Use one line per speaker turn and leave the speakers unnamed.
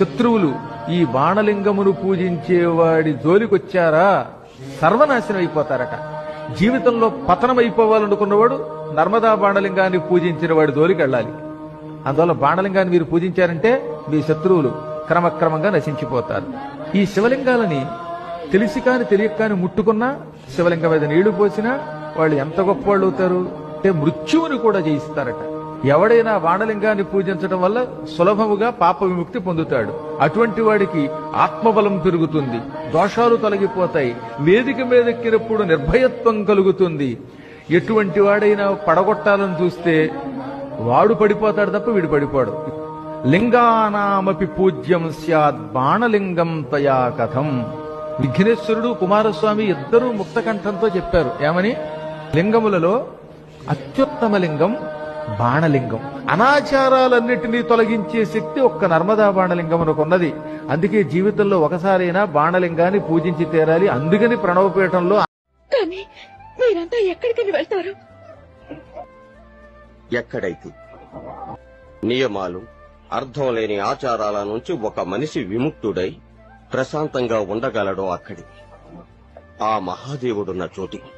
శత్రువులు ఈ బాణలింగమును పూజించేవాడి జోలికొచ్చారా? సర్వనాశనం అయిపోతారట. జీవితంలో పతనం అయిపోవాలనుకున్నవాడు నర్మదా బాణలింగాన్ని పూజించిన వాడి జోలికి వెళ్ళాలి. అందువల్ల బాణలింగాన్ని మీరు పూజించారంటే మీ శత్రువులు క్రమక్రమంగా నశించిపోతారు. ఈ శివలింగాలని తెలిసి కాని తెలియక కాని ముట్టుకున్నా శివలింగం మీద నీళ్ళు పోసినా వాళ్ళు ఎంత గొప్పవాళ్ళు అవుతారు? అంటే మృత్యువుని కూడా జయిస్తారట. ఎవడైనా బాణలింగాన్ని పూజించడం వల్ల సులభముగా పాప విముక్తి పొందుతాడు. అటువంటి వాడికి ఆత్మబలం పెరుగుతుంది. దోషాలు తొలగిపోతాయి. వేదిక మీదెక్కినప్పుడు నిర్భయత్వం కలుగుతుంది. ఎటువంటి వాడైనా పడగొట్టాలని చూస్తే వాడు పడిపోతాడు తప్ప వీడు పడిపోడు. లింగానామపి పూజ్యం స్యాద్ బాణలింగం తయా కథం. విఘ్నేశ్వరుడు కుమారస్వామి ఇద్దరూ ముక్తకంఠంతో చెప్పారు. ఏమని? లింగములలో అత్యుత్తమ లింగం బాణలింగం. అనాచారాలన్నిటినీ తొలగించే శక్తి ఒక్క నర్మదా బాణలింగం ఉన్నది అందుకే జీవితంలో ఒకసారైనా బాణలింగాన్ని పూజించి తీరాలి. అందుకని ప్రణవపీఠంలో
కానీ మీరంతా ఎక్కడికని వెళ్తారు?
ఎక్కడైతే నియమాలు అర్థం లేని ఆచారాల నుంచి ఒక మనిషి విముక్తుడై ప్రశాంతంగా ఉండగలడో అక్కడి ఆ మహాదేవుడున్న చోటికి